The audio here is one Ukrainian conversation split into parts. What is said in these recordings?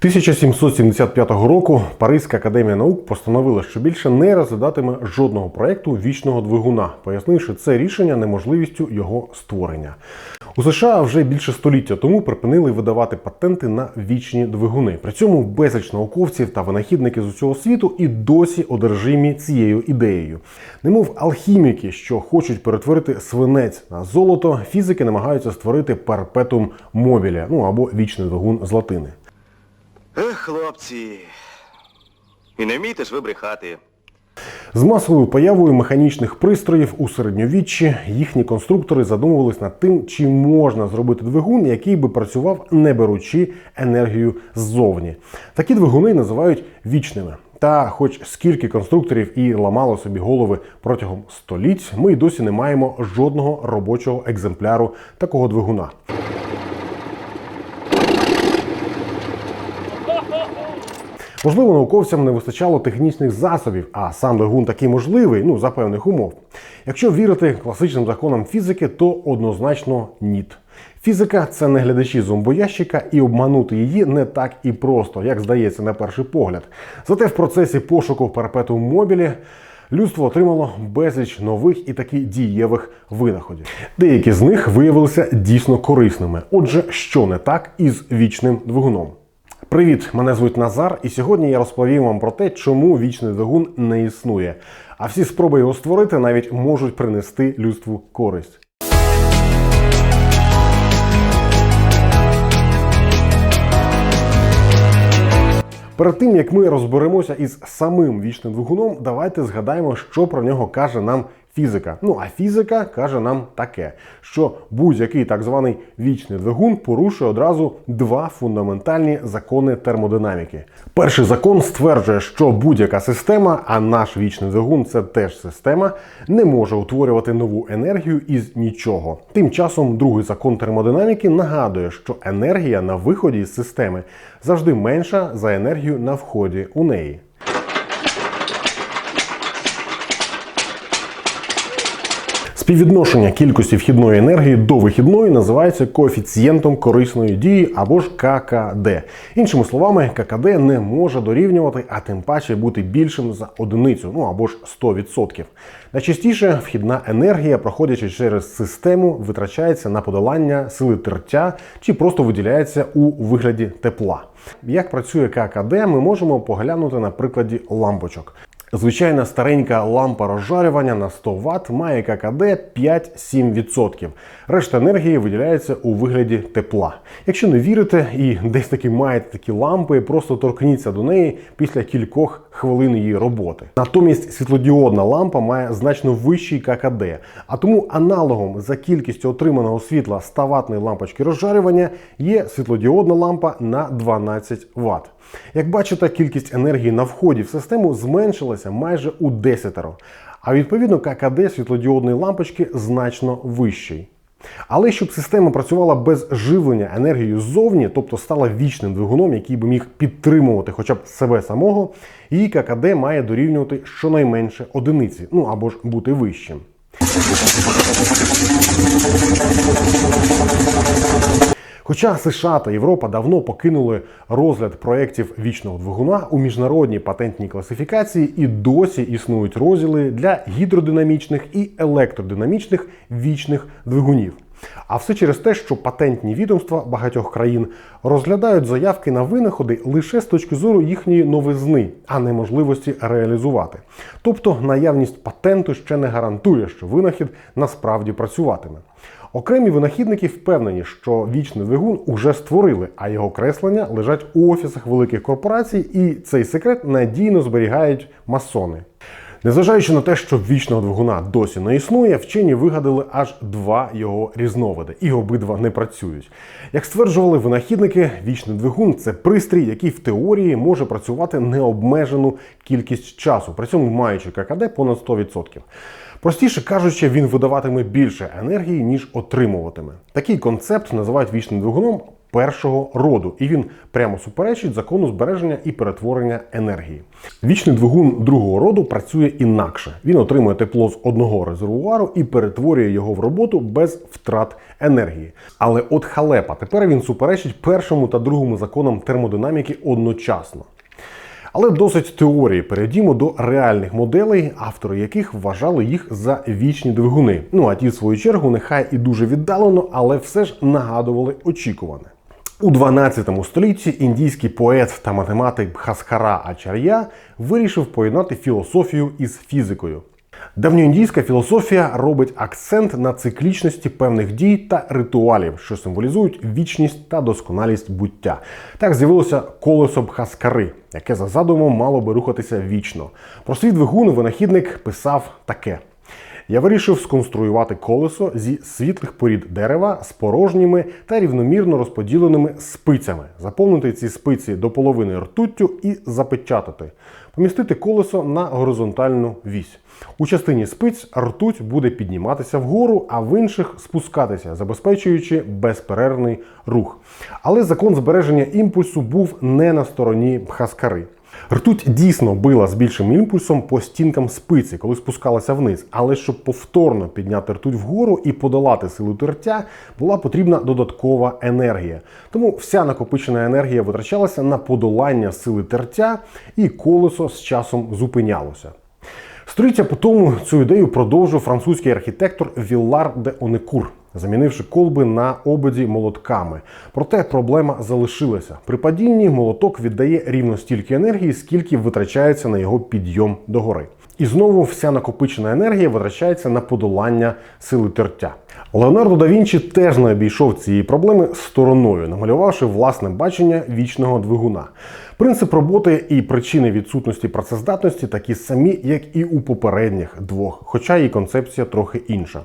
1775 року Паризька академія наук постановила, що більше не розглядатиме жодного проекту вічного двигуна, пояснивши це рішення неможливістю його створення. У США вже більше століття тому припинили видавати патенти на вічні двигуни. При цьому безліч науковців та винахідники з усього світу і досі одержимі цією ідеєю. Немов алхіміки, що хочуть перетворити свинець на золото, фізики намагаються створити перпетум мобіля, ну або вічний двигун з латини. Ех, хлопці. І не вмієте ж ви брехати. З масовою появою механічних пристроїв у середньовіччі їхні конструктори задумувались над тим, чи можна зробити двигун, який би працював, не беручи енергію ззовні. Такі двигуни називають вічними. Та, хоч скільки конструкторів і ламало собі голови протягом століть, ми й досі не маємо жодного робочого екземпляру такого двигуна. Можливо, науковцям не вистачало технічних засобів, а сам двигун такий можливий, ну за певних умов. Якщо вірити класичним законам фізики, то однозначно ніт. Фізика це не глядачі зомбоящика, і обманути її не так і просто, як здається на перший погляд. Зате в процесі пошуку перпетум мобілі людство отримало безліч нових і таки дієвих винаходів. Деякі з них виявилися дійсно корисними. Отже, що не так із вічним двигуном? Привіт, мене звуть Назар, і сьогодні я розповім вам про те, чому вічний двигун не існує. А всі спроби його створити навіть можуть принести людству користь. Перед тим як ми розберемося із самим вічним двигуном, давайте згадаємо, що про нього каже нам фізика. Ну а фізика каже нам таке, що будь-який так званий вічний двигун порушує одразу два фундаментальні закони термодинаміки. Перший закон стверджує, що будь-яка система, а наш вічний двигун це теж система, не може утворювати нову енергію із нічого. Тим часом другий закон термодинаміки нагадує, що енергія на виході з системи завжди менша за енергію на вході у неї. Співвідношення кількості вхідної енергії до вихідної називається коефіцієнтом корисної дії або ж ККД. Іншими словами, ККД не може дорівнювати, а тим паче бути більшим за одиницю, ну або ж 100%. Найчастіше вхідна енергія, проходячи через систему, витрачається на подолання сили тертя чи просто виділяється у вигляді тепла. Як працює ККД, ми можемо поглянути на прикладі лампочок. Звичайна старенька лампа розжарювання на 100 Вт має ККД 5-7%. Решта енергії виділяється у вигляді тепла. Якщо не вірите і десь таки маєте такі лампи, просто торкніться до неї після кількох хвилин її роботи. Натомість світлодіодна лампа має значно вищий ККД, а тому аналогом за кількістю отриманого світла 100 ватної лампочки розжарювання є світлодіодна лампа на 12 Вт. Як бачите, кількість енергії на вході в систему зменшилася майже у десятеро, а відповідно ККД світлодіодної лампочки значно вищий. Але щоб система працювала без живлення енергією ззовні, тобто стала вічним двигуном, який би міг підтримувати хоча б себе самого, її ККД має дорівнювати щонайменше одиниці, ну або ж бути вищим. Хоча США та Європа давно покинули розгляд проєктів вічного двигуна у міжнародній патентній класифікації і досі існують розділи для гідродинамічних і електродинамічних вічних двигунів. А все через те, що патентні відомства багатьох країн розглядають заявки на винаходи лише з точки зору їхньої новизни, а не можливості реалізувати. Тобто наявність патенту ще не гарантує, що винахід насправді працюватиме. Окремі винахідники впевнені, що вічний двигун уже створили, а його креслення лежать у офісах великих корпорацій, і цей секрет надійно зберігають масони. Незважаючи на те, що вічного двигуна досі не існує, вчені вигадали аж два його різновиди, і обидва не працюють. Як стверджували винахідники, вічний двигун це пристрій, який в теорії може працювати необмежену кількість часу, при цьому маючи ККД понад 100%. Простіше кажучи, він видаватиме більше енергії, ніж отримуватиме. Такий концепт називають вічним двигуном, першого роду, і він прямо суперечить закону збереження і перетворення енергії. Вічний двигун другого роду працює інакше. Він отримує тепло з одного резервуару і перетворює його в роботу без втрат енергії. Але от халепа, тепер він суперечить першому та другому законам термодинаміки одночасно. Але досить теорії. Перейдімо до реальних моделей, автори яких вважали їх за вічні двигуни. Ну а ті, в свою чергу, нехай і дуже віддалено, але все ж нагадували очікуване. У 12 столітті індійський поет та математик Бхаскара Ачар'я вирішив поєднати філософію із фізикою. Давньоіндійська філософія робить акцент на циклічності певних дій та ритуалів, що символізують вічність та досконалість буття. Так з'явилося колесо Бхаскари, яке за задумом мало би рухатися вічно. Про свій двигун винахідник писав таке. Я вирішив сконструювати колесо зі світлих порід дерева з порожніми та рівномірно розподіленими спицями, заповнити ці спиці до половини ртуттю і запечатати, помістити колесо на горизонтальну вісь. У частині спиць ртуть буде підніматися вгору, а в інших спускатися, забезпечуючи безперервний рух. Але закон збереження імпульсу був не на стороні Бхаскари. Ртуть дійсно била з більшим імпульсом по стінкам спиці, коли спускалася вниз. Але щоб повторно підняти ртуть вгору і подолати силу тертя, була потрібна додаткова енергія. Тому вся накопичена енергія витрачалася на подолання сили тертя, і колесо з часом зупинялося. Століття по тому цю ідею продовжив французький архітектор Віллар де Онекур, замінивши колби на ободі молотками. Проте проблема залишилася. При падінні молоток віддає рівно стільки енергії, скільки витрачається на його підйом догори. І знову вся накопичена енергія витрачається на подолання сили тертя. Леонардо да Вінчі теж не обійшов цієї проблеми стороною, намалювавши власне бачення вічного двигуна. Принцип роботи і причини відсутності працездатності такі самі, як і у попередніх двох, хоча її концепція трохи інша.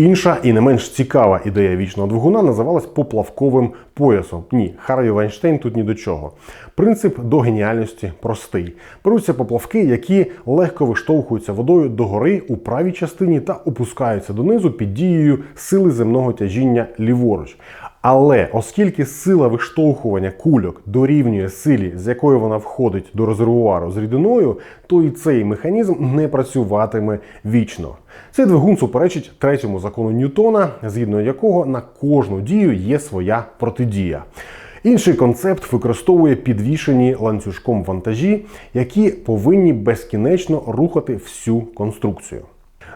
Інша і не менш цікава ідея вічного двигуна називалась поплавковим поясом. Ні, Харві Вайнштейн тут ні до чого. Принцип до геніальності простий. Беруться поплавки, які легко виштовхуються водою догори у правій частині та опускаються донизу під дією сили земного тяжіння ліворуч. Але оскільки сила виштовхування кульок дорівнює силі, з якою вона входить до резервуару з рідиною, то і цей механізм не працюватиме вічно. Цей двигун суперечить третьому закону Ньютона, згідно якого на кожну дію є своя протидія. Інший концепт використовує підвішені ланцюжком вантажі, які повинні безкінечно рухати всю конструкцію.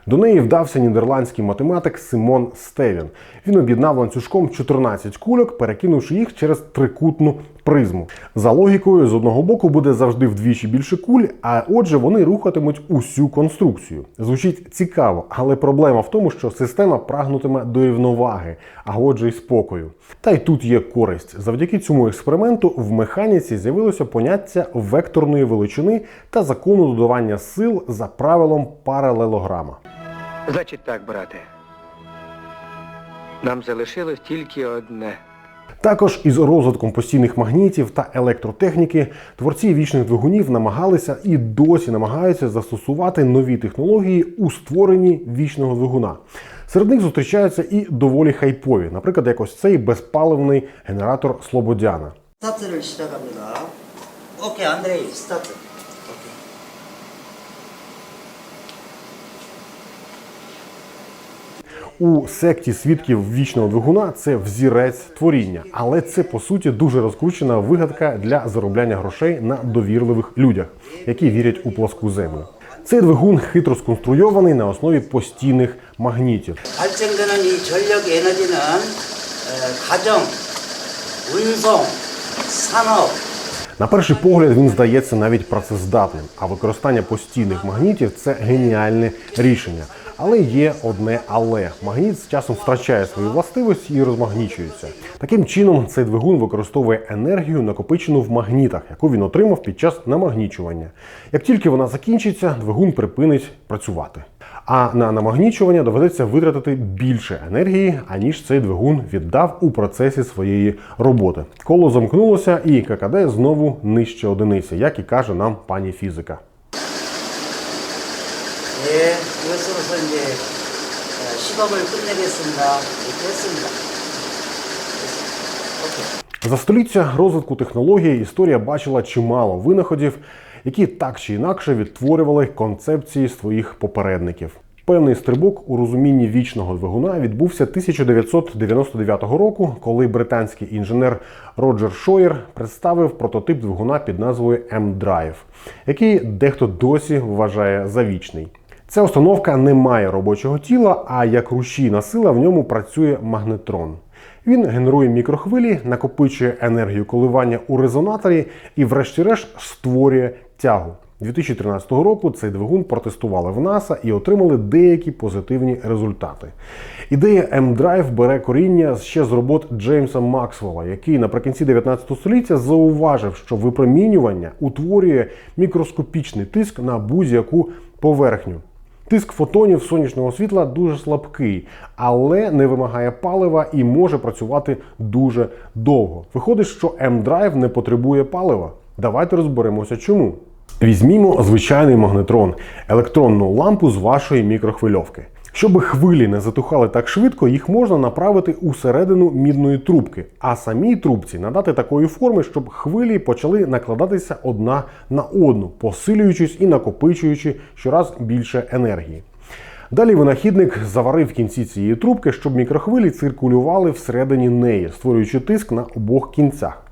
До неї вдався нідерландський математик Симон Стевін. Він об'єднав ланцюжком 14 кульок, перекинувши їх через трикутну призму. За логікою, з одного боку буде завжди вдвічі більше куль, а отже, вони рухатимуть усю конструкцію. Звучить цікаво, але проблема в тому, що система прагнутиме до рівноваги, а отже, й спокою. Та й тут є користь. Завдяки цьому експерименту в механіці з'явилося поняття векторної величини та закону додавання сил за правилом паралелограма. Значить так, брате. Нам залишилось тільки одне. Також із розвитком постійних магнітів та електротехніки творці вічних двигунів намагалися і досі намагаються застосувати нові технології у створенні вічного двигуна. Серед них зустрічаються і доволі хайпові, наприклад, якось цей безпаливний генератор Слободяна. Окей, Андрій, стати. у секті свідків вічного двигуна це взірець творіння, але це по суті дуже розкручена вигадка для заробляння грошей на довірливих людях, які вірять у пласку землю. Цей двигун хитро сконструйований на основі постійних магнітів. 산업, на перший погляд він здається навіть працездатним, а використання постійних магнітів це геніальне рішення. Але є одне але магніт з часом втрачає свої властивості і розмагнічується. Таким чином, цей двигун використовує енергію, накопичену в магнітах, яку він отримав під час намагнічування. Як тільки вона закінчиться, двигун припинить працювати. А на намагнічування доведеться витратити більше енергії, аніж цей двигун віддав у процесі своєї роботи. Коло замкнулося, і ККД знову нижче одиниці, як і каже нам пані фізика. 예, 이것으로서 이제 어, 시범을 끝내겠습니다. 이렇게 했습니다. За століття розвитку технологій історія бачила чимало винаходів, які так чи інакше відтворювали концепції своїх попередників. Певний стрибок у розумінні вічного двигуна відбувся 1999 року, коли британський інженер Роджер Шойер представив прототип двигуна під назвою M-Drive, який дехто досі вважає за вічний. Ця установка не має робочого тіла, а як рушійна сила в ньому працює магнетрон. Він генерує мікрохвилі, накопичує енергію коливання у резонаторі і, врешті-решт, створює тягу. 2013 року цей двигун протестували в НАСА і отримали деякі позитивні результати. Ідея M-Drive бере коріння ще з робот Джеймса Максвелла, який наприкінці 19 століття зауважив, що випромінювання утворює мікроскопічний тиск на будь-яку поверхню. Тиск фотонів сонячного світла дуже слабкий, але не вимагає палива і може працювати дуже довго. Виходить, що M-Drive не потребує палива. Давайте розберемося, чому. Візьмімо звичайний магнетрон, електронну лампу з вашої мікрохвильовки. Щоб хвилі не затухали так швидко, їх можна направити усередину мідної трубки, а самій трубці надати такої форми, щоб хвилі почали накладатися одна на одну, посилюючись і накопичуючи щораз більше енергії. Далі винахідник заварив кінці цієї трубки, щоб мікрохвилі циркулювали всередині неї, створюючи тиск на обох кінцях.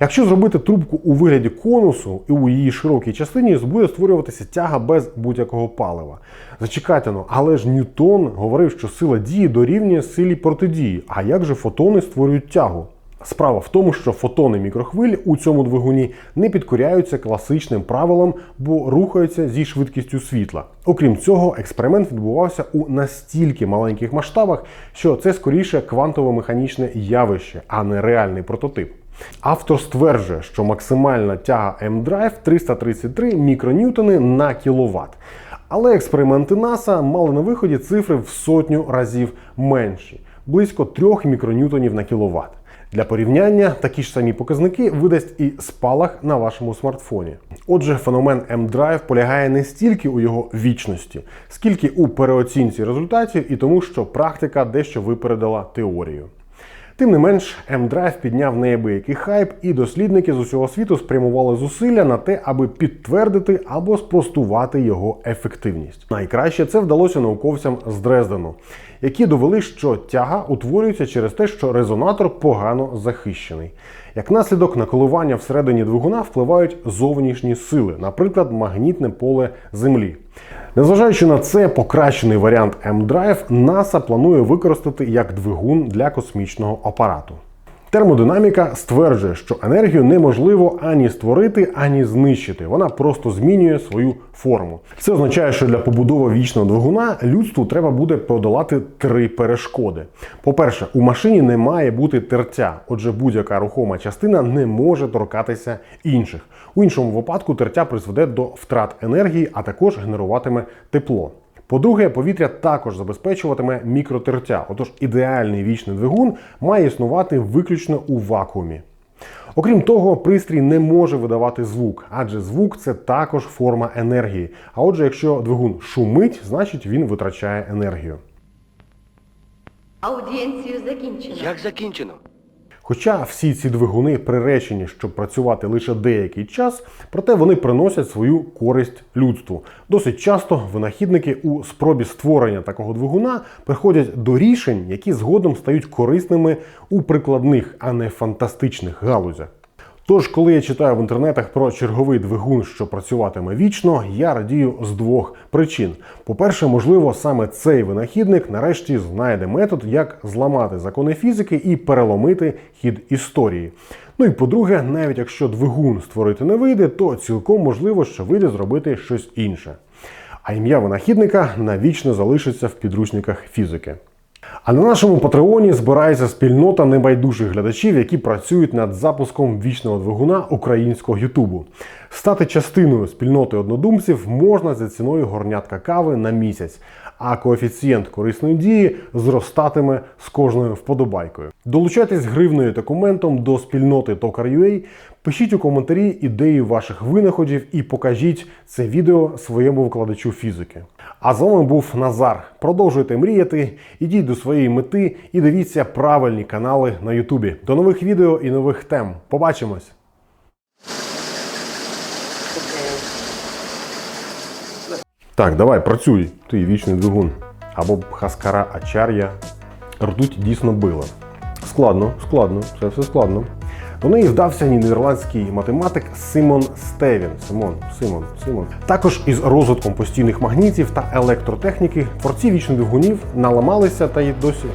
Якщо зробити трубку у вигляді конусу і у її широкій частині буде створюватися тяга без будь-якого палива. Зачекайте, ну, але ж Ньютон говорив, що сила дії дорівнює силі протидії. А як же фотони створюють тягу? Справа в тому, що фотони мікрохвиль у цьому двигуні не підкоряються класичним правилам, бо рухаються зі швидкістю світла. Окрім цього, експеримент відбувався у настільки маленьких масштабах, що це скоріше квантово-механічне явище, а не реальний прототип. Автор стверджує, що максимальна тяга M-Drive 333 мікроньютони на кіловат. Але експерименти НАСА мали на виході цифри в сотню разів менші близько 3 мікроньютонів на кіловат. Для порівняння такі ж самі показники видасть і спалах на вашому смартфоні. Отже, феномен M-Drive полягає не стільки у його вічності, скільки у переоцінці результатів і тому, що практика дещо випередила теорію. Тим не менш, M-Drive підняв неабиякий хайп, і дослідники з усього світу спрямували зусилля на те, аби підтвердити або спростувати його ефективність. Найкраще це вдалося науковцям з Дрездену, які довели, що тяга утворюється через те, що резонатор погано захищений. Як наслідок на коливання всередині двигуна впливають зовнішні сили, наприклад, магнітне поле Землі. Незважаючи на це, покращений варіант M-Drive NASA планує використати як двигун для космічного апарату. Термодинаміка стверджує, що енергію неможливо ані створити, ані знищити. Вона просто змінює свою форму. Це означає, що для побудови вічного двигуна людству треба буде подолати три перешкоди. По-перше, у машині не має бути тертя, отже, будь-яка рухома частина не може торкатися інших. У іншому випадку тертя призведе до втрат енергії, а також генеруватиме тепло. По-друге, повітря також забезпечуватиме мікротертя, отож ідеальний вічний двигун має існувати виключно у вакуумі. Окрім того, пристрій не може видавати звук, адже звук це також форма енергії. А отже, якщо двигун шумить, значить він витрачає енергію. Аудієнцію закінчено. Як закінчено? Хоча всі ці двигуни приречені, щоб працювати лише деякий час, проте вони приносять свою користь людству. Досить часто винахідники у спробі створення такого двигуна приходять до рішень, які згодом стають корисними у прикладних, а не фантастичних галузях. Тож, коли я читаю в інтернетах про черговий двигун, що працюватиме вічно, я радію з двох причин. По-перше, можливо, саме цей винахідник нарешті знайде метод, як зламати закони фізики і переломити хід історії. Ну і по-друге, навіть якщо двигун створити не вийде, то цілком можливо, що вийде зробити щось інше. А ім'я винахідника навічно залишиться в підручниках фізики. А на нашому патреоні збирається спільнота небайдужих глядачів, які працюють над запуском вічного двигуна українського Ютубу. Стати частиною спільноти однодумців можна за ціною горнятка кави на місяць, а коефіцієнт корисної дії зростатиме з кожною вподобайкою. Долучайтесь гривною та коментом до спільноти Tokar.ua, пишіть у коментарі ідеї ваших винаходів і покажіть це відео своєму викладачу фізики. А з вами був Назар. Продовжуйте мріяти, ідіть до своєї мети і дивіться правильні канали на Ютубі. До нових відео і нових тем. Побачимось! Так, давай, працюй, ти вічний двигун. Або Хаскара Ачар'я. Ртуть дійсно била. Складно, складно, це все складно. До неї вдався нідерландський математик Симон Стевін. Симон, Симон, Симон. Також із розвитком постійних магнітів та електротехніки творці вічних двигунів наламалися та й досі